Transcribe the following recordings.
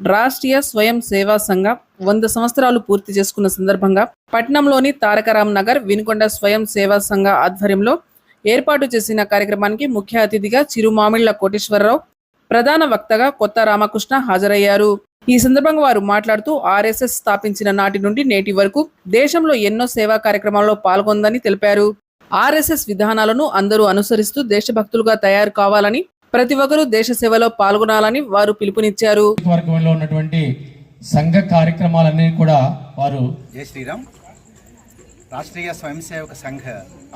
రాష్ట్రీయ స్వయం సేవా సంఘ వంద సంవత్సరాలు పూర్తి చేసుకున్న సందర్భంగా పట్నంలోని తారకరామ్ నగర్ వినుకొండ స్వయం సేవా సంఘ ఆధ్వర్యంలో ఏర్పాటు చేసిన కార్యక్రమానికి ముఖ్య అతిథిగా చిరుమామిళ్ళ కోటేశ్వరరావు ప్రధాన వక్తగా కొత్త రామకృష్ణ హాజరయ్యారు. ఈ సందర్భంగా వారు మాట్లాడుతూ ఆర్ఎస్ఎస్ స్థాపించిన నాటి నుండి నేటి వరకు దేశంలో ఎన్నో సేవా కార్యక్రమాల్లో పాల్గొందని తెలిపారు. ఆర్ఎస్ఎస్ విధానాలను అందరూ అనుసరిస్తూ దేశభక్తులుగా తయారు కావాలని ప్రతి ఒక్కరూ దేశ సేవలో పాల్గొనాలని వారు పిలుపునిచ్చారు. వర్గంలో ఉన్నటువంటి సంఘ కార్యక్రమాలన్నీ కూడా వారు జై శ్రీరామ్. రాష్ట్రీయ స్వయం సేవక సంఘ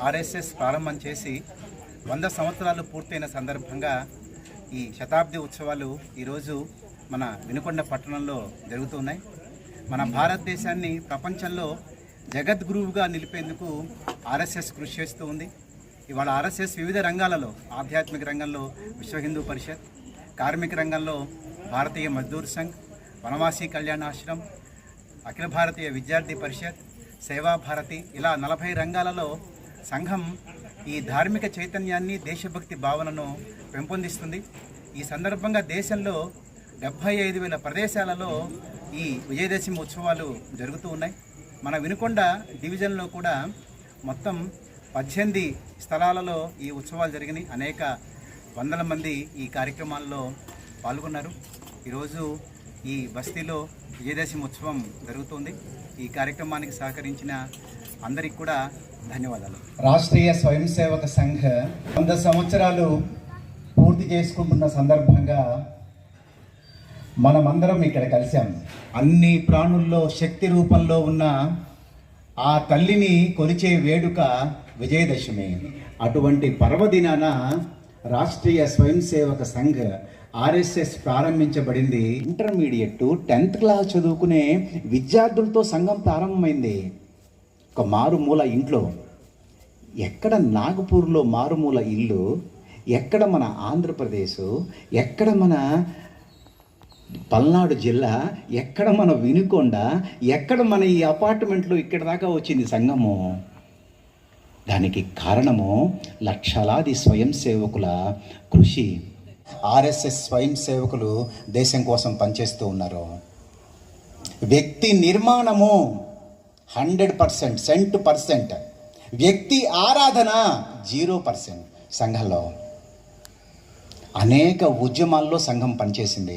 ఆర్ఎస్ఎస్ ప్రారంభం చేసి వంద సంవత్సరాలు పూర్తయిన సందర్భంగా ఈ శతాబ్ది ఉత్సవాలు ఈరోజు మన వినుకొండ పట్టణంలో జరుగుతున్నాయి. మన భారతదేశాన్ని ప్రపంచంలో జగద్గురువుగా నిలిపేందుకు ఆర్ఎస్ఎస్ కృషి చేస్తూ ఉంది. ఇవాళ ఆర్ఎస్ఎస్ వివిధ రంగాలలో ఆధ్యాత్మిక రంగంలో విశ్వ హిందూ పరిషత్ కార్మిక రంగంలో భారతీయ మజ్దూర్ సంఘ్ వనవాసీ కళ్యాణాశ్రమ్ అఖిల భారతీయ విద్యార్థి పరిషత్ సేవా భారతి ఇలా నలభై రంగాలలో సంఘం ఈ ధార్మిక చైతన్యాన్ని దేశభక్తి భావనను పెంపొందిస్తుంది. ఈ సందర్భంగా దేశంలో డెబ్భై ఐదు వేల ప్రదేశాలలో ఈ విజయదశమి ఉత్సవాలు జరుగుతూ ఉన్నాయి. మన వినుకొండ డివిజన్లో కూడా మొత్తం పద్దెనిమిది స్థలాలలో ఈ ఉత్సవాలు జరిగినాయి. అనేక వందల మంది ఈ కార్యక్రమాల్లో పాల్గొన్నారు. ఈరోజు ఈ బస్తీలో విజయదశమి ఉత్సవం జరుగుతుంది. ఈ కార్యక్రమానికి సహకరించిన అందరికి కూడా ధన్యవాదాలు. రాష్ట్రీయ స్వయం సేవక సంఘ వంద సంవత్సరాలు పూర్తి చేసుకుంటున్న సందర్భంగా మనమందరం ఇక్కడ కలిసాం అన్ని ప్రాణుల్లో శక్తి రూపంలో ఉన్న ఆ తల్లిని కొలిచే వేడుక విజయదశమి. అటువంటి పర్వదినాన రాష్ట్రీయ స్వయం సేవక సంఘ ఆర్ఎస్ఎస్ ప్రారంభించబడింది. ఇంటర్మీడియట్ టెన్త్ క్లాస్ చదువుకునే విద్యార్థులతో సంఘం ప్రారంభమైంది. ఒక మారుమూల ఇంట్లో. ఎక్కడ నాగపూర్లో మారుమూల ఇల్లు ఎక్కడ మన ఆంధ్రప్రదేశ్ ఎక్కడ మన పల్నాడు జిల్లా ఎక్కడ మన వినుకొండ ఎక్కడ మన ఈ అపార్ట్మెంట్లో ఇక్కడ దాకా వచ్చింది సంఘము. దానికి కారణము లక్షలాది స్వయం సేవకుల కృషి. ఆర్ఎస్ఎస్ స్వయం సేవకులు దేశం కోసం పనిచేస్తూ ఉన్నారు. వ్యక్తి నిర్మాణము హండ్రెడ్ పర్సెంట్ సెంట్ పర్సెంట్. వ్యక్తి ఆరాధన జీరో పర్సెంట్ సంఘంలో. అనేక ఉద్యమాల్లో సంఘం పనిచేసింది.